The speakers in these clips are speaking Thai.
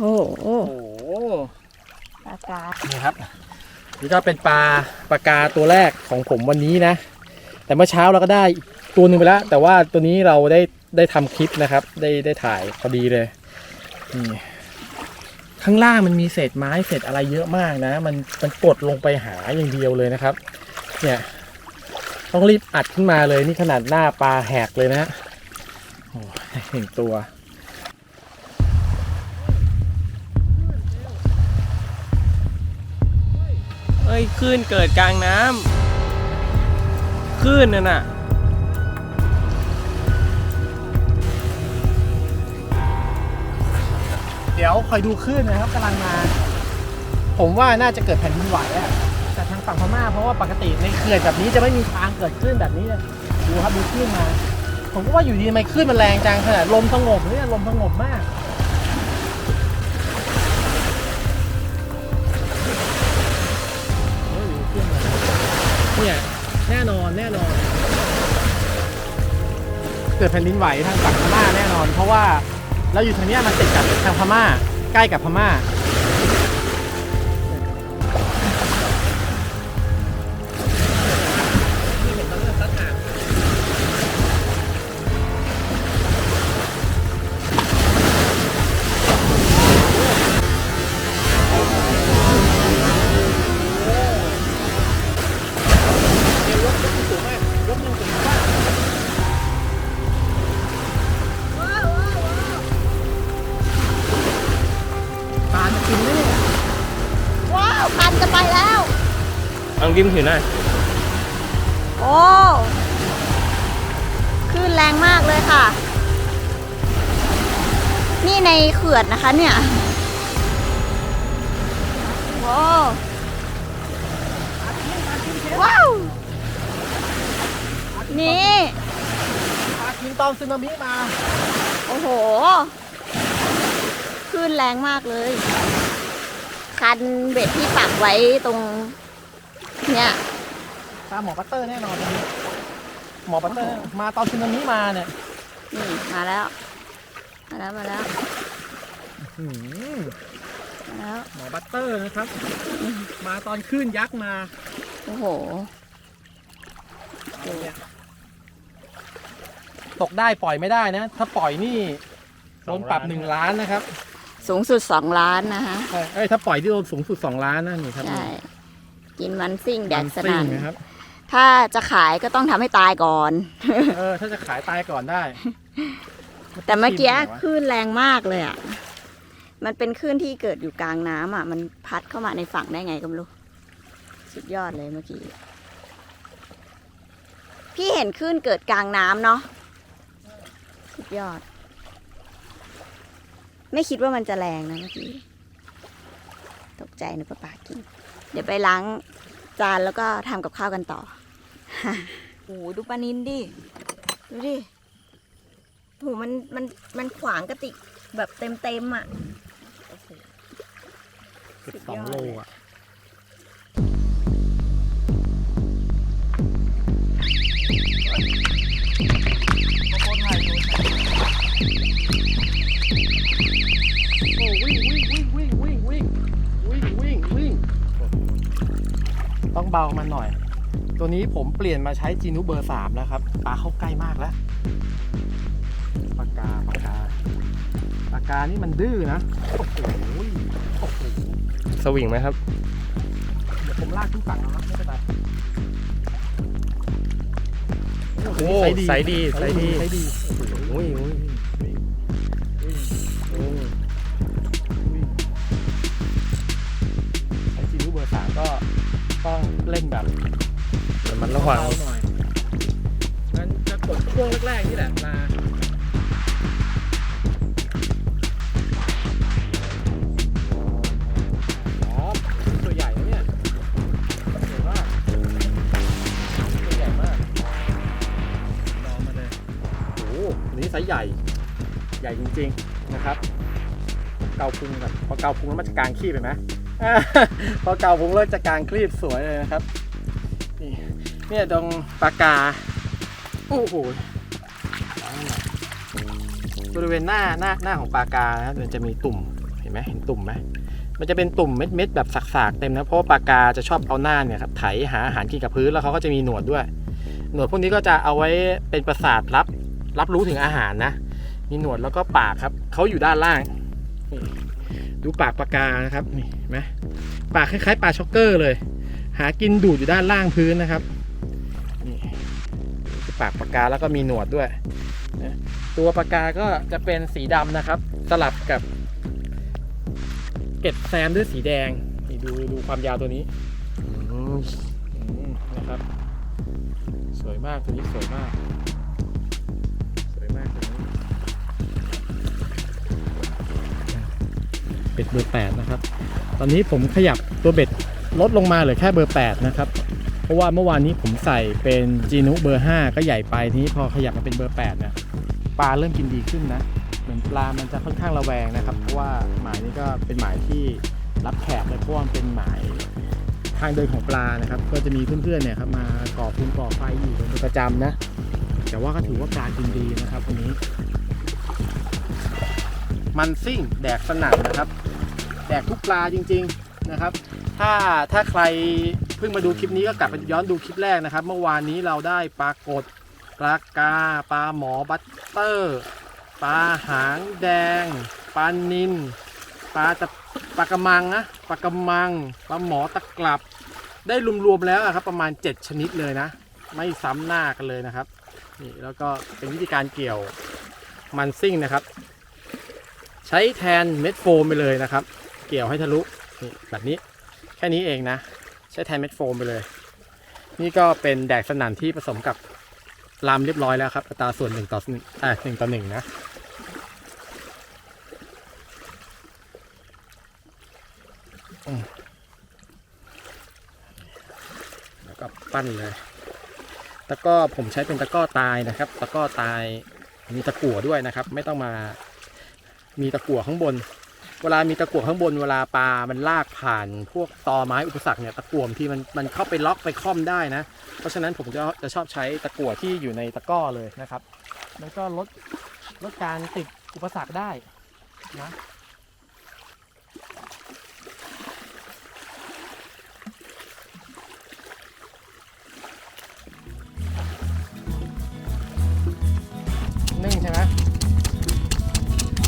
โอ้โหปลากานี่ครับ นี่ก็เป็นปลาปลากาตัวแรกของผมวันนี้นะ แต่เมื่อเช้าเราก็ได้ตัวหนึ่งไปแล้ว แต่ว่าตัวนี้เราได้ได้ทำคลิปนะครับ ได้ได้ถ่ายพอดีเลยนี่ข้างล่างมันมีเศษไม้เศษอะไรเยอะมากนะ มันมันกดลงไปหาอย่างเดียวเลยนะครับ เนี่ยต้องรีบอัดขึ้นมาเลยนี่ขนาดหน้าปลาแหกเลยนะโอ้หนึ่งตัว เอ้ยคลื่นเกิดกลางน้ำคลื่นนั่นน่ะเดี๋ยวคอยดูคลื่นนะครับกำลังมา ผมว่าน่าจะเกิดแผ่นดินไหวอะแต่ทางฝั่งพม่าเพราะว่าปกติในเขื่อนแบบนี้จะไม่มีทางเกิดคลื่นแบบนี้เลยดูครับดูคลื่นมา ผมก็ว่าอยู่ดีทำไมคลื่นมันแรงจังขนาดลมสงบเนี่ยลมสงบมาก เนี่ยแน่นอนแน่นอน เกิดแผ่นดินไหวทางฝั่งพม่าแน่นอน เพราะว่าเราอยู่ทางเนี้ยมันติดกับทางพม่า ใกล้กับพม่า กิมถือหน่อยโอ้คลื่นแรงมากเลยค่ะ นี่ในเขื่อนนะคะเนี่ยโว้ว้าว นี่ปลากินตอนสึนามิมา โอ้โหคลื่นแรงมากเลย คันเบ็ดที่ปักไว้ตรง เนี่ยปลาหมอปัตเตอร์แน่นอนตรงนี้หมอปัตเตอร์มาตอนสึนามิมาเนี่ยนี่มาแล้ว มาแล้วมาแล้วหืมมาแล้วหมอปัตเตอร์นะครับ มาตอนคลื่นยักษ์มาโอ้โหตกได้ปล่อยไม่ได้นะ ถ้าปล่อยนี่โดนปรับหนึ่งล้านนะครับสูงสุดสองล้านนะคะใช่เอ้ยถ้าปล่อยที่โดนสูงสุดสองล้านนั่นนี่ครับ ใช่ กินมันซิ่งแดกสมันั่นซิ่งนะครับ ถ้าจะขายก็ต้องทำให้ตายก่อน เออ ถ้าจะขายตายก่อนได้ แต่เมื่อกี้ไหนวะคลื่นแรงมากเลยอะ มันเป็นคลื่นที่เกิดอยู่กลางน้ำอะ มันพัดเข้ามาในฝั่งได้ไงก็ไม่รู้สุดยอดเลยเมื่อกี้ พี่เห็นคลื่นเกิดกลางน้ำเนาะสุดยอด ไม่คิดว่ามันจะแรงนะเมื่อกี้ตก ใจนึกว่าปลากิน เดี๋ยวไปล้างจานแล้วก็ทำกับข้าวกันต่อโอ้โหดูปลานินดิ ดูดิโหมันมันมันขวางกระติกแบบเต็มเต็มอะสิบสองโลอะ ต้องเบามันหน่อย ตัวนี้ผมเปลี่ยนมาใช้จีนุเบอร์สามแล้วครับปลาเข้าใกล้มากแล้วปากกาปากกาปากกานี่มันดื้อนะโอ้โหโอ้โหสวิงไหมครับ เดี๋ยวผมลากขึ้นฝั่งแล้วครับไม่เป็นไรโอ้ไซส์ดีไซส์ดี ไซส์ดีโอ้ยโอ้ย แบบระมันระวังเบาๆหน่อยมันจะกดช่วงแรกๆนี่แหละมาอ๋อตัวใหญ่นะเนี่ยใหญ่มากตัวใหญ่มากลองมาเลยโอ้โหอันนี้ไซส์ใหญ่ ใหญ่จริงๆนะครับ เกาพุงก่อนพอเกาพุงแล้วมันจะกางขี้ไปไหมอ่าพอเกาพุงแล้วจะกางคลีบสวยเลยนะครับ เนี่ยตรงปากกา โอ้โหบริเวณหน้าหน้าหน้าของปากกานะครับมันจะมีตุ่มเห็นไหมเห็นตุ่มไหมมันจะเป็นตุ่มเม็ดๆแบบสากๆเต็มนะเพราะปลากาจะชอบเอาหน้าเนี่ยครับไถหาอาหารกินกับพื้นแล้วเขาก็จะมีหนวดด้วย หนวดพวกนี้ก็จะเอาไว้เป็นประสาทรับรับรู้ถึงอาหารนะ มีหนวดแล้วก็ปากครับเขาอยู่ด้านล่าง ดูปากปลากานะครับนี่เห็นไหมปากคล้ายๆปลาช็อกเกอร์เลย หากินดูดอยู่ด้านล่างพื้นนะครับ ปากปากกาแล้วก็มีหนวดด้วยนะตัวปากกาก็จะเป็นสีดำนะครับ สลับกับ เกล็ดแซมด้วยสีแดงนี่ดูดูความยาวตัวนี้อืมนะครับ สวยมากตัวนี้สวยมาก สวยมากตัวนี้เบ็ดเบอร์แปดนะครับ ตอนนี้ผมขยับตัวเบ็ดลดลงมาเหลือแค่เบอร์แปดนะครับ เพราะว่าเมื่อวานนี้ผมใส่เป็นจีนุเบอร์ห้าก็ใหญ่ไปทีนี้พอขยับมาเป็นเบอร์แปดเนี่ยปลาเริ่มกินดีขึ้นนะ เหมือนปลามันจะค่อนข้างระแวงนะครับ เพราะว่าหมายนี้ก็เป็นหมายที่รับแขกเลยเพราะว่ามันเป็นหมายทางเดินของปลานะครับ ก็จะมีเพื่อนๆเนี่ยครับมาก่อพุงก่อไฟอยู่เป็นประจำนะ แต่ว่าก็ถือว่าปลากินดีนะครับวันนี้ มันซิ่งแดกสนั่นนะครับ แดกทุกปลาจริง ๆนะครับ ถ้าถ้าใคร พิ่งมาดูคลิปนี้ก็กลับไปย้อนดูคลิปแรกนะครับ เมื่อวานนี้เราได้ปลากดปลากาปลาหมอบัตเตอร์ปลาหางแดงปลานินปลาตะปลากระมังนะปลากระมังปลาหมอตะกลับ ได้รวมๆแล้วครับ ประมาณ 7 ชนิดเลยนะ ไม่ซ้ำหน้ากันเลยนะครับนี่แล้วก็เป็นวิธีการเกี่ยวมันซิ่งนะครับ ใช้แทนเม็ดโฟมไปเลยนะครับ เกี่ยวให้ทะลุนี่แบบนี้แค่นี้เองนะ ช้แทนเม็ดโฟมไปเลย นี่ก็เป็นแดกสนั่นที่ผสมกับลำเรียบร้อยแล้วครับอัตราส่วนหนึ่งต่อหนึ่งอ่าหนึ่งต่อหนึ่งนะแล้วก็ปั้นเลยตะก้อผมใช้เป็นตะก้อตายนะครับ ตะก้อตายมีตะกั่วด้วยนะครับ ไม่ต้องมามีตะกั่วข้างบน เวลามีตะกั่วข้างบนเวลาปลา มันลากผ่านพวกตอไม้อุปสรรคเนี่ยตะกั่วที่มันมันเข้าไปล็อกไปค่อมได้นะ เพราะฉะนั้นผมจะจะชอบใช้ตะกั่วที่อยู่ในตะก้อเลยนะครับ มันก็ลดลดการติดอุปสรรคได้นะ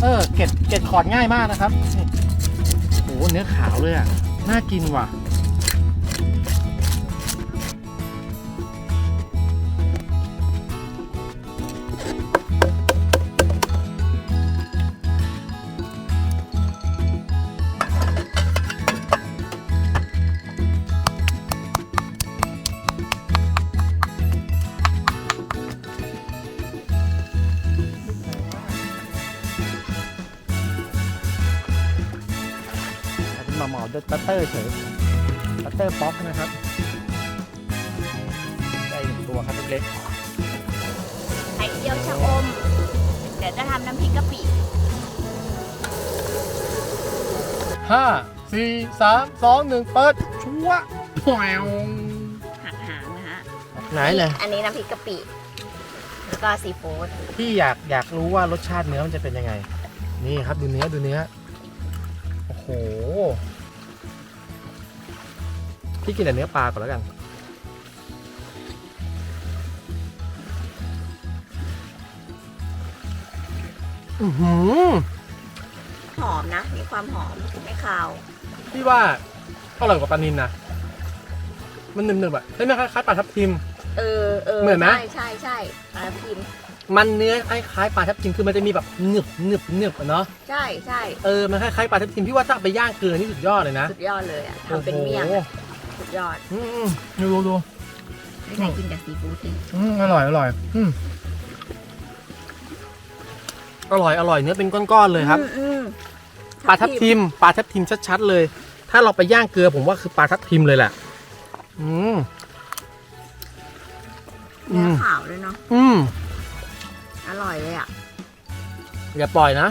เออเก็ดเก็ดขอดง่ายมากนะครับโอ้โหเนื้อขาวเลยอะน่ากินว่ะ เป็นหมาหมอด้วยบัตเตอร์เฉยบัตเตอร์ป๊อกนะครับได้หนึ่งตัวครับเล็กไข่เจียวชะอม เดี๋ยวจะทำน้ำพริกกะปิๆห้าสี่สามสองหนึ่งเปิดชัวแหววหักหางนะฮะ ไหนเลยอันนี้น้ำพริกกะปิ แล้วก็ซีฟู้ด พี่อยากอยากรู้ว่ารสชาติเนื้อมันจะเป็นยังไง นี่ครับดูเนื้อดูเนื้อโอ้โหพี่กินแต่เนื้อปลาก่อนแล้วกัน อือหือ หอมนะ มีความหอมไม่คาว พี่ว่าอร่อยกว่าปลานินนะมันหนึบๆอะใช่ไหมคล้ายๆปลาทับทิม เออเออเหมือนไหม ใช่ใช่ใช่ปลาพิม มันเนื้อคล้ายๆปลาทับทิมคือมันจะมีแบบหนึบหนึบหนึบอะเนาะใช่ใช่เออมันคล้ายๆปลาทับทิมพี่ว่าถ้าเอาไปย่างเกลือนี่สุดยอดเลยนะสุดยอดเลยอะทำเป็นเมี่ยงโอ้อะโหสุดยอดอืมๆดูดูดูไม่เคยกินกับซีฟู้ดจริงอืมอร่อยอร่อยอืมอร่อยอร่อยเนื้อเป็นก้อนๆเลยครับ อืมอืมปลาทับทิมปลาทับทิมชัดๆเลย ถ้าเราไปย่างเกลือผมว่าคือปลาทับทิมเลยแหละอืม อืเนื้อมขาวด้วยเนาะอืม อร่อยเลยอะ อย่าปล่อยนะ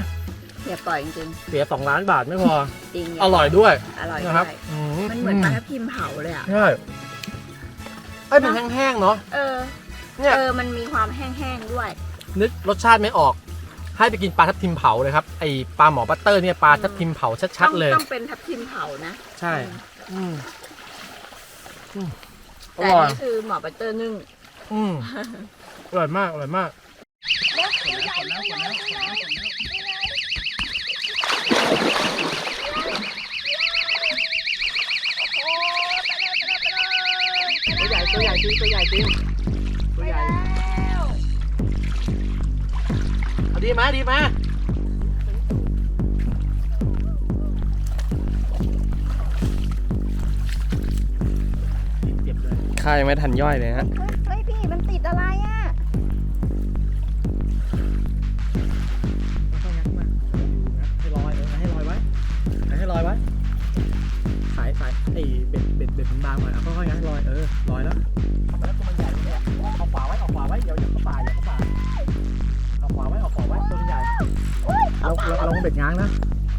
อย่าปล่อยจริงเสียสองล้านบาทไม่พอ ๆจริงอร่อยด้วยอร่อยนะครับด้วยอืมันเหมือนปลาทับทิมเผาเลยอะ ใช่ไอ้ยเป็นแห้งๆเนาะ เออ เนี่ย เออ มันมีความแห้งๆด้วย นึกรสชาติไม่ออก ให้ไปกินปลาทับทิมเผาเลยครับ ไอปลาหมอบัตเตอร์เนี่ยปลาทับทิมเผาชัดๆเลย ต้องเป็นทับทิมเผานะใช่อืมอืมอแต่ร่อย นี่คือหมอบัตเตอร์นึ่ง อืม อร่อยมาก อร่อยมาก ตัวใหญ่ตัวใหญ่จริงตัวใหญ่จริงตัวใหญ่เอาดีมาดีมาเจ็บเลยข้ายังไม่ทันย่อยเลยฮะ เฮ้ยพี่มันติดอะไรอะ ไอ้เบ็ดเบ็ดเบ็ดมันบางหน่อยเอาค่อยๆงัดให้ลอยเออลอยแล้วทำไปแล้วตัวมันใหญ่เลยเนี่ยเอาขวาไว้เอาขวาไว้เดี๋ยวเดี๋ยวเข้าป่าเดี๋ยวเข้าป่าเอาขวาไว้เอาขวาไว้ตัวมันใหญ่เราเราเราลองเบ็ดง้างนะ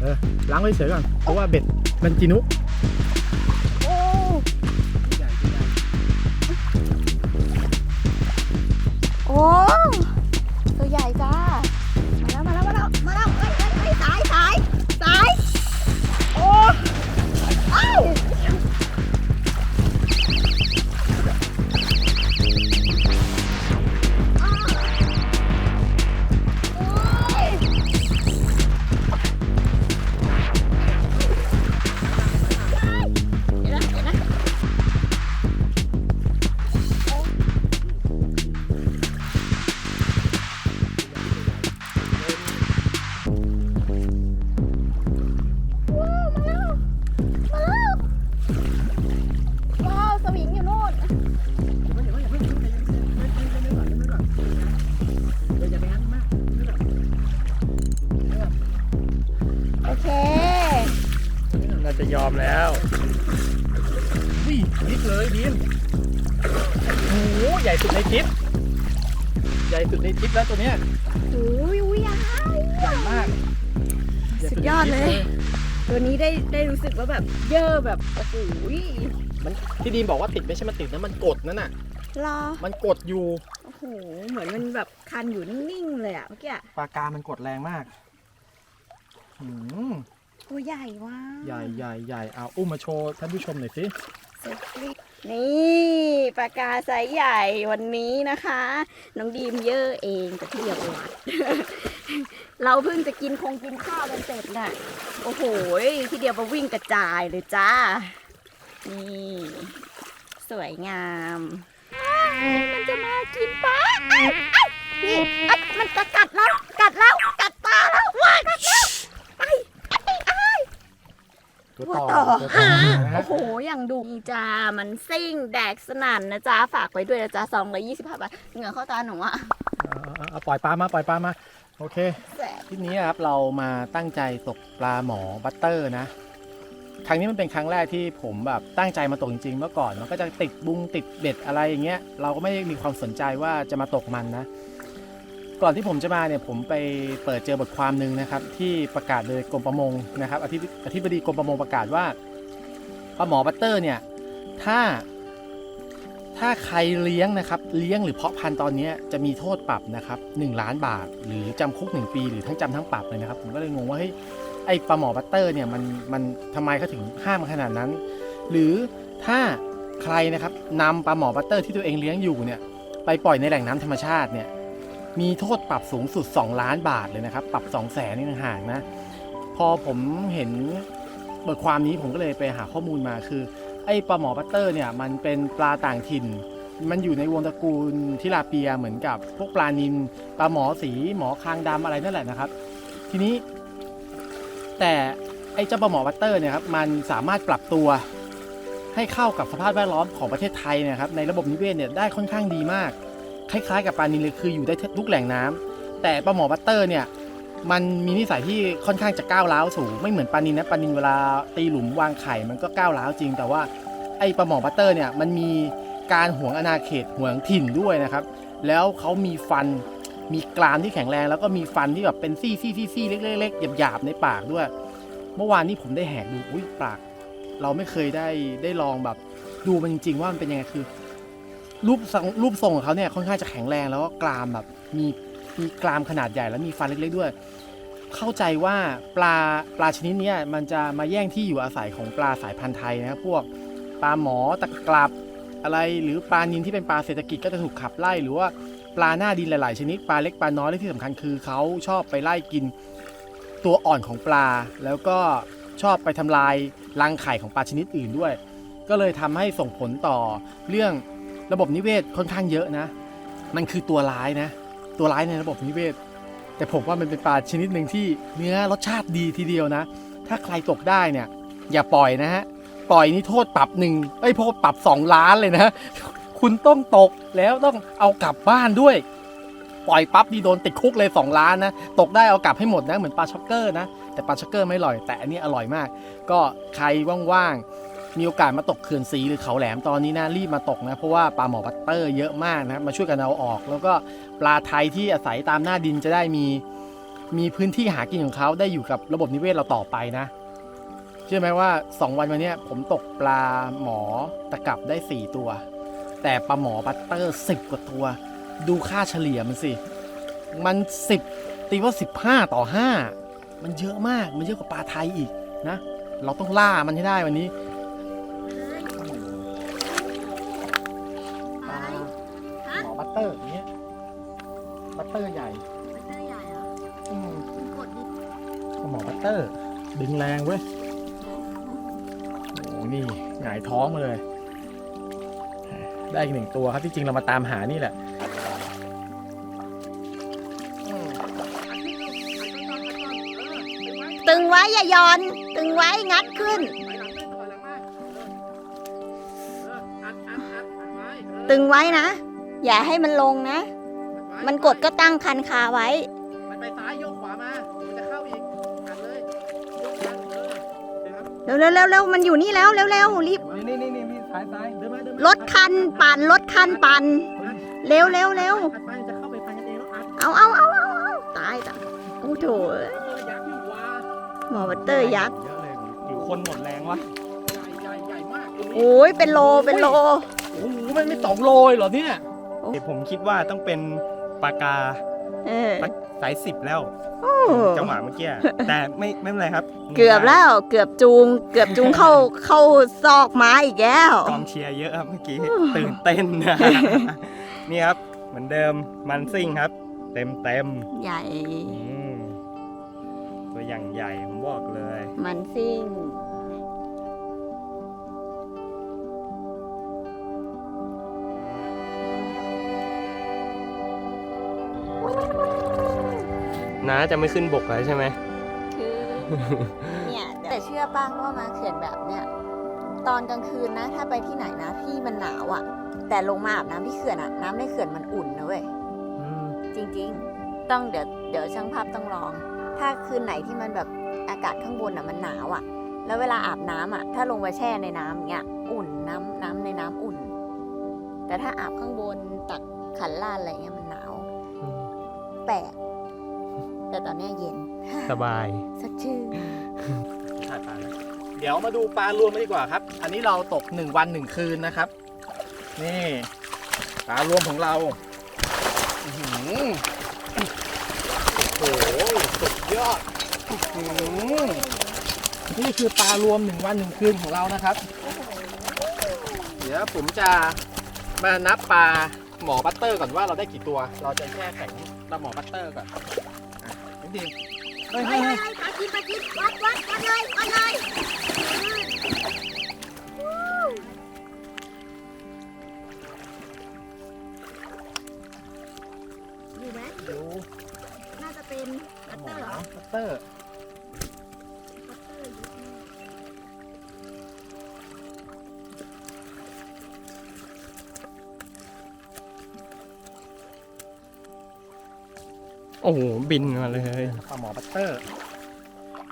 เออล้างไว้เฉยก่อนเพราะว่าเบ็ดมันจินุ ญ่สุดในคลิปแล้วตัวเนี้ยโอ้ยอุ้ยยาวใหญ่มากใหญ่สุดยอดเลย ตัวนี้ได้ได้รู้สึกว่าแบบเยอะแบบโอ้โหมันที่ดีมบอกว่าติดไม่ใช่มันติดนะมันกดนั่นน่ะรอมันกดอยู่โอ้โหเหมือนมันแบบคันอยู่นิ่งๆเลยอะเมื่อกี้อะปากกามันกดแรงมากหืมตัวใหญ่ว่ะใหญ่ใหญ่ใหญ่เอาอุ้มมาโชว์ท่านผู้ชมหน่อยสิเซ็กซี่ นี่ปากกาไซส์ใหญ่วันนี้นะคะ น้องดีมเยอะเองจะเที่ยววัดเราเพิ่งจะกินคงกินข้าวกันเสร็จน่ะ โอ้โหที่เดียวมาวิ่งกระจายเลยจ้า นี่ สวยงามมันจะมากินปลาเอ้ยเอ้ยพี่มันจะกัดแล้วกัดแล้วกัดปลาแล้วว้ายกัดแล้วไปไอ้ ตัวตัวต่อต่อตัวต่อนะฮะ โอ้โห อย่างดุนี่จ้า มันซิ่ง แดกสนั่นนะจ้าฝากไว้ด้วยนะจ้าสองร้อยยี่สิบห้าบาท เหงื่อเข้าตาหนูอะเอาเอาเอาปล่อยปลามาปล่อยปลามาโอเคแสบทริปนี้ครับเรามาตั้งใจตกปลาหมอบัตเตอร์นะ ครั้งนี้มันเป็นครั้งแรกที่ผมแบบตั้งใจมาตกจริงๆเมื่อก่อนมันก็จะติดบุงติดเบ็ดอะไรอย่างเงี้ยเราก็ไม่ได้มีความสนใจว่าจะมาตกมันนะ ก่อนที่ผมจะมาเนี่ยผมไปเปิดเจอบทความหนึ่งนะครับ ที่ประกาศโดยกรมประมงนะครับอธิบอธิบดีกรมประมงประกาศว่าปลาหมอบัตเตอร์เนี่ยถ้าถ้าใครเลี้ยงนะครับเลี้ยงหรือเพาะพันธุ์ตอนนี้จะมีโทษปรับนะครับ1ล้านบาท หรือจำคุก 1 ปีหรือทั้งจำทั้งปรับเลยนะครับ ผมก็เลยงงว่าเฮ้ยไอปลาหมอบัตเตอร์เนี่ยมันมันทำไมเขาถึงห้ามขนาดนั้น หรือถ้าใครนะครับนำปลาหมอบัตเตอร์ที่ตัวเองเลี้ยงอยู่เนี่ยไปปล่อยในแหล่งน้ำธรรมชาติเนี่ย มีโทษปรับสูงสุด 2 ล้านบาทเลยนะครับ ปรับ 2 0 0แสนนี่ต่างหากนะ พอผมเห็นบทความนี้ผมก็เลยไปหาข้อมูลมาคือ ไอ้ปลาหมอบัตเตอร์เนี่ยมันเป็นปลาต่างถิ่น มันอยู่ในวงตระกูลทิลาเปียเหมือนกับพวกปลานินปลาหมอสีหมอคางดำอะไรนั่นแหละนะครับ ทีนี้ แต่ไอ้เจ้าปลาหมอบัตเตอร์เนี่ยครับมันสามารถปรับตัวให้เข้ากับสภาพแวดล้อมของประเทศไทยนยครับในระบบนิเวศเนี่ยได้ค่อนข้างดีมาก คล้ายๆ กับปลานินเลยคืออยู่ได้ทุกแหล่งน้ำแต่ปลาหมอบัตเตอร์เนี่ยมันมีนิสัยที่ค่อนข้างจะก้าวร้าวสูงไม่เหมือนปลานินนะปลานินเวลาตีหลุมวางไข่มันก็ก้าวร้าวจริง แต่ว่าไอ้ปลาหมอบัตเตอร์เนี่ยมันมีการห่วงอาณาเขตห่วงถิ่นด้วยนะครับ แล้วเขามีฟันมีกรามที่แข็งแรง แล้วก็มีฟันที่แบบเป็นซี่ซี่ซี่ซี่เล็กๆๆหยาบๆในปากด้วย เมื่อวานนี้ผมได้แหกดูอุ้ยปาก เราไม่เคยได้ได้ลองแบบดูมันจริงๆว่ามันเป็นยังไงคือ รูปทรงรูปทรงของเขาเนี่ยค่อนข้างจะแข็งแรงแล้วก็กรามแบบมีมีกรามขนาดใหญ่และมีฟันเล็กๆด้วย เข้าใจว่าปลาปลาชนิดนี้มันจะมาแย่งที่อยู่อาศัยของปลาสายพันธุ์ไทยนะครับพวกปลาหมอตะกรับอะไรหรือปลานิลที่เป็นปลาเศรษฐกิจก็จะถูกขับไล่หรือว่าปลาหน้าดินหลาย ๆ ชนิดปลาเล็กปลาน้อยและที่สำคัญคือเขาชอบไปไล่กินตัวอ่อนของปลา แล้วก็ชอบไปทำลายรังไข่ของปลาชนิดอื่นด้วย ก็เลยทำให้ส่งผลต่อเรื่อง ระบบนิเวศค่อนข้างเยอะนะ มันคือตัวร้ายนะ ตัวร้ายในระบบนิเวศ แต่ผมว่ามันเป็นปลาชนิดหนึ่งที่เนื้อรสชาติดีทีเดียวนะ ถ้าใครตกได้เนี่ย อย่าปล่อยนะฮะ ปล่อยนี่โทษปรับหนึ่งไอ้โทษปรับ 2 ล้านเลยนะ คุณต้องตกแล้วต้องเอากลับบ้านด้วย ปล่อยปั๊บดีโดนติดคุกเลย 2 ล้านนะ ตกได้เอากลับให้หมดนะ เหมือนปลาช็อกเกอร์นะ แต่ปลาช็อกเกอร์ไม่อร่อย แต่อันนี้อร่อยมาก ก็ใครว่างๆ มีโอกาสมาตกเขื่อนสีหรือเขาแหลมตอนนี้นะรีบมาตกนะ เพราะว่าปลาหมอบัตเตอร์เยอะมากนะมาช่วยกันเอาออก แล้วก็ปลาไทยที่อาศัยตามหน้าดินจะได้มีมีพื้นที่หากินของเขาได้อยู่กับระบบนิเวศเราต่อไปนะเชื่อไหมว่า 2 วันมาเนี้ยผมตกปลาหมอตะกับได้ 4 ตัว แต่ปลาหมอบัตเตอร์ 10 กว่าตัว ดูค่าเฉลี่ยมันสิ มัน 10 ตีว่า 15 ต่อ 5 มันเยอะมากมันเยอะกว่าปลาไทยอีกนะ เราต้องล่ามันให้ได้วันนี้ ตเตอร์อย่างเงี้ยบัตเตอร์ใหญ่อืมหมอบัตเตอร์ ดึงแรงเว้ยโอ้โหนี่หงายท้องมาเลย ได้อีกหนึ่งตัวครับที่จริงเรามาตามหานี่แหละอืมตึงไว้อย่าหย่อน ตึงไว้งัดขึ้นถอยหลังไปถอยหลังมาเออเอออัดอัดอัดอัดไว้เออตึงไว้นะ อย่าให้มันลงนะอัดไว้มันกดก็ตั้งคันคาไว้ มันไปซ้ายโยกขวามาเดี๋ยวมันจะเข้าอีกอัดเลยยกกันเออเดี๋ยวครับเร็วเร็วเร็วเร็วมันอยู่นี่แล้วเร็วเร็วรีบนี่นี่นี่นี่ซ้ายซ้ายเดินมาเดินมารถคันปั่นรถคันปั่นอัดเร็วเร็วเร็วอัดไปจะเข้าไปพันกันเองแล้วอัดเอาเอาเอาเอาเอาตายตายโอ้โถเออยักษ์อยู่ว่าหมอบัตเตอร์ยักษ์เยอะเลยหรือคนหมดแรงวะใหญ่ใหญ่ใหญ่มากตัวนี้โอ้ยเป็นโลเป็นโล โอ้โหมันไม่สองโลเลยเหรอเนี่ย ผมคิดว่าต้องเป็นปลากาเออสายสิบแล้วโอ้จังหวะเมื่อกี้แต่ไม่ไม่เป็นไรครับ เกือบแล้วเกือบจูง เกือบจูงเข้าเข้าซอกไม้อีกแล้วกองเชียร์เยอะครับเมื่อกี้ตื่นเต้นนะนี่ครับเหมือนเดิมมันซิ่งครับ เต็มเต็มใหญ่ๆอืมตัวอย่างใหญ่ผมบอกเลย มันซิ่ง น้าจะไม่ขึ้นบกแล้วใช่ไหมคือเนี่ยแต่เชื่อป้างว่ามาเขื่อนแบบเนี้ยตอนกลางคืนนะ ถ้าไปที่ไหนนะที่มันหนาวอะ่ะ แต่ลงมาอาบน้ำที่เขื่อนอะน้ำในเขื่อนมันอุ่นนะเว้ยอืมจริง ๆ ต้องเดี๋ยวเดี๋ยวช่างภาพต้องลอง ถ้าคืนไหนที่มันแบบอากาศข้างบนอะ่ะมันหนาวอะ่ะ แล้วเวลาอาบน้ำอะ่ะ ถ้าลงไปแช่ในน้ำเงี้ยอุ่นน้ำน้ำในน้ำอุ่น แต่ถ้าอาบข้างบนตักขันลาดอะไรเงี้ยมันหนาวอืม แปลกแต่ตอนเนี้ยเย็นสบาย สดชื่นถ่ายปลาแล้วเดี๋ยวมาดูปลารวมกันดีกว่าครับ อันนี้เราตก1วัน1คืนนะครับ นี่ปลารวมของเราอื้อหือโอ้โหสุดยอดอื้อหือนี่คือปลารวม1วัน1คืนของเรานะครับ เดี๋ยวผมจะมานับปลา หมอบัตเตอร์ก่อนว่าเราได้กี่ตัว เราจะแช่แข็งปลาหมอบัตเตอร์ก่อนอะนิดเดียวเฮ้ยเฮ้ยเฮ้ยปากินปากินวัดวัดวัดเลยวัดเลยอยู่ไหมดูน่าจะเป็นบัตเตอร์เหรอ บัตเตอร์ อ้โหบินมาเลยปลาหมอบัตเตอร์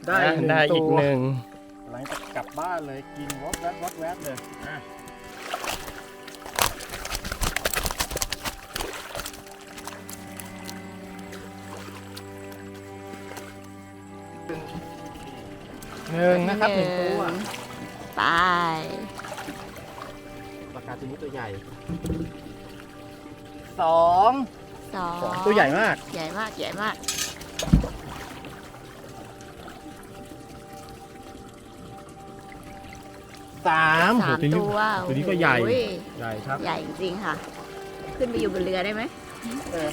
ได้ได้หนึ่งได้อีกตัวหนึ่งหลังจากกลับบ้านเลยกินวอดแวดวอดแวดเลยอะหนึ่งนะครับหนึ่งตัวไปปลากาตัวนี้ตัวใหญ่สอง สองสองตัวใหญ่มาก ใหญ่มาก ใหญ่มาก สามสามโหตัวนี้ตัวตัวนี้ก็ใหญ่ โอ้ยใหญ่ครับ ใหญ่จริงๆค่ะ ขึ้นไปอยู่บนเรือได้ไหม เออ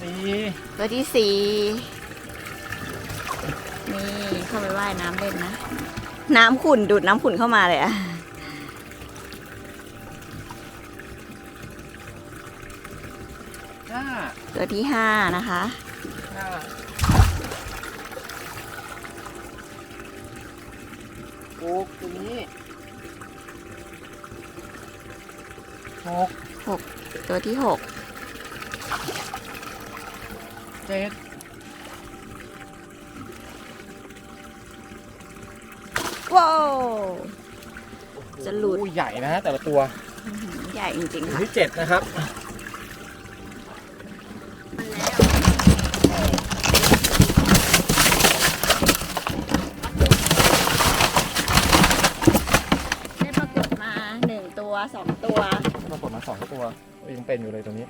สี่ตัวที่สี่นี่เข้าไปว่ายน้ำเล่นนะ น้ำขุ่นดูดน้ำขุ่นเข้ามาเลยอะ ตัวที่ห้านะคะห้าหกตัวนี้หกตัวที่หกเจ็ดว้าวจะหลุด โอ้ยใหญ่นะแต่ละตัวอื้อหือใหญ่จริงๆตัวค่ะ ที่เจ็ดนะครับ มันแล้วได้ปรากฏมาหนึ่งตัว สองตัวปรากฏมาสองตัวยังเป็นอยู่เลยตัวนี้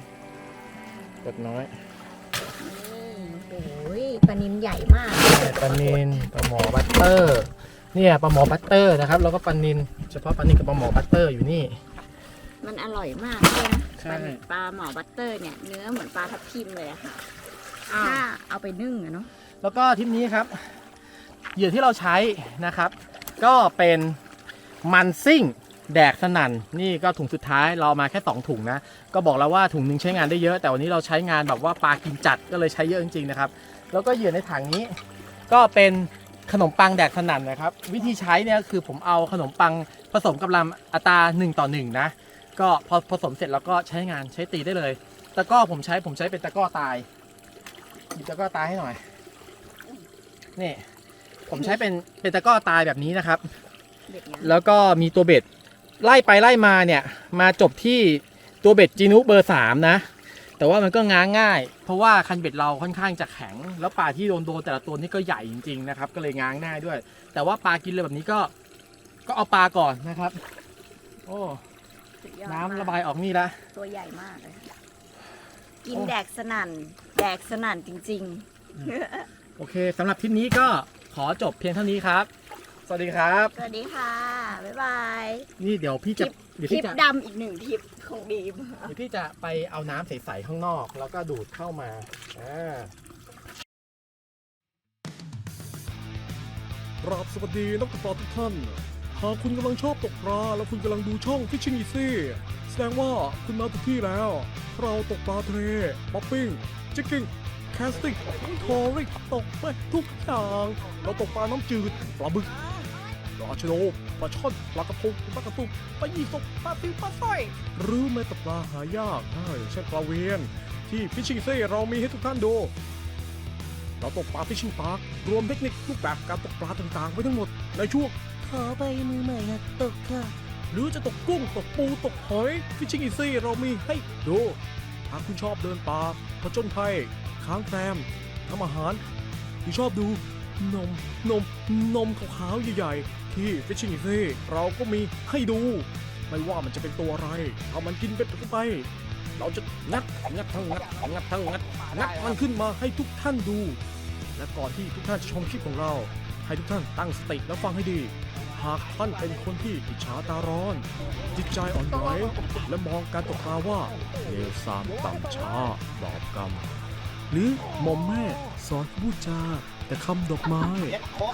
กดน้อยนี่โอ้ยปลานิมใหญ่มากปลานินปลาหมอบัตเตอร์ เนี่ยปลาหมอบัตเตอร์นะครับ แล้วก็ปลานินเฉพาะปลานินกับปลาหมอบัตเตอร์อยู่นี่ มันอร่อยมากเลยนะใช่ ปลาปลาหมอบัตเตอร์เนี่ย เนื้อเหมือนปลาทับทิมเลยอะค่ะถ้าเอาไปนึ่งอะเนาะแล้วก็ทริปนี้ครับ เหยื่อที่เราใช้นะครับ ก็เป็นมันซิ่ง แดกสนั่น นี่ก็ถุงสุดท้ายเราเอามาแค่ 2 ถุงนะ ก็บอกแล้วว่าถุงหนึงใช้งานได้เยอะ แต่วันนี้เราใช้งานแบบว่าปลากินจัดก็เลยใช้เยอะจริงๆนะครับ แล้วก็เหยื่อในถังนี้ ก็เป็นขนมปังแดกสนั่นนะครับ วิธีใช้เนี่ยคือผมเอาขนมปังผสมกับลำอัตรา1ต่อ1นะ ก็พอผสมเสร็จแล้วก็ใช้งานใช้ตีได้เลย ตะกร้อผมใช้ผมใช้เป็นตะกร้อตายหยิบตะกร้อตายให้หน่อย นี่ ผมใช้เป็นเป็นตะกร้อตายแบบนี้นะครับเด็ดนะแล้วก็มีตัวเบ็ด ไล่ไปไล่มาเนี่ยมาจบที่ตัวเบ็ดจีนุเบอร์สามนะ แต่ว่ามันก็ง้างง่าย เพราะว่าคันเบ็ดเราค่อนข้างจะแข็ง แล้วปลาที่โดนโดนแต่ละตัวนี่ก็ใหญ่จริงๆนะครับ ก็เลยง้างง่ายด้วย แต่ว่าปลากินเลยแบบนี้ก็ก็เอาปลาก่อนนะครับ โอ้สุดยอดน้ำมกระบายออกนี่ละ ตัวใหญ่มากเลยค่ะกินโอ้ แดกสนั่น แดกสนั่นจริงโอเคสำหรับทริปนี้ก็ขอจบเพียงเท่านี้ครับ สวัสดีครับๆสวัสดีค่ะ บ๊ายบาย นี่เดี๋ยวพี่จะเดี๋ยวทริพี่ปจะดำอีกหนึ่งทริปของบีมเดี๋ยวพี่จะไปเอาน้ำใสๆข้างนอก แล้วก็ดูดเข้ามาอ่ากราบสวัสดีนักตกปลาทุกท่าน หากคุณกำลังชอบตกปลาและคุณกำลังดูช่อง Fishing Easy แสดงว่าคุณมาถูกที่แล้ว เราตกปลาทะเลป๊อปปิ้งจิกกิ้ง แคสติ้งทอริกตกไปทุกอย่าง เราตกปลาน้ำจืด ปลาบึก ปลาชะโดปลาช่อนปลากระพงปลากระตุกปลายี่สกปลาติวปลาสร้อยหรือแม้แต่ปลาหายากอย่างเช่นปลาเวียน ที่ Fishing Easy เรามีให้ทุกท่านดู เราตกปลาฟิชชิงพาร์ครวมเทคนิครูปแบบการตกปลาต่างๆ ไว้ทั้งหมดในช่วงขอไปมือใหม่หัดตกค่ะ หรือจะตกกุ้งตกปูตกหอยฟิชชิงอีซี่เรามีให้ดูหากคุณชอบเดินป่าผจญภัยค้างแรมทำอาหารหรือชอบดูนมนมนมขาวๆใหญ่ๆ ที่ฟิชชิงอีซี่เราก็มีให้ดู ไม่ว่ามันจะเป็นตัวอะไรเอามันกินเบ็ดเข้าไป เราจะงัดงัดทั้งงัดงัดทั้งงัดงัดมันขึ้นมาให้ทุกท่านดู และก่อนที่ทุกท่านจะชมคลิปของเรา ให้ทุกท่านตั้งสติแล้วฟังให้ดีหากท่านเป็นคนที่อิจฉาตาร้อน จิตใจอ่อนไหวและมองการตกปลาว่าเลวทรามต่ำช้าบาปกรรม หรือหมอมแม่สอนพูดจาแต่คำดอกไม้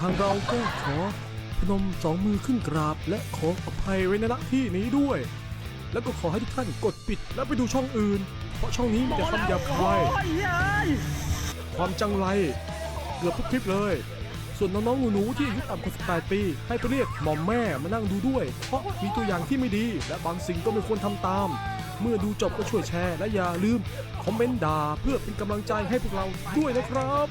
ทางเราก็ขอ นมสองมือขึ้นกราบ และขออภัยไว้ในณที่นี้ด้วย แล้วก็ขอให้ทุกท่านกดปิดแล้วไปดูช่องอื่น เพราะช่องนี้มีแต่คำหยาบคายความจังไรเกือบทุกคลิปเลย ส่วนน้องๆหนูๆที่อายุต่ำกว่า 18 ปี ให้ไปเรียกหมอมแม่มานั่งดูด้วย เพราะมีตัวอย่างที่ไม่ดี และบางสิ่งก็ไม่ควรทำตาม เมื่อดูจบก็ช่วยแชร์และอย่าลืมคอมเมนต์ด่าเพื่อเป็นกำลังใจให้พวกเราด้วยนะครับ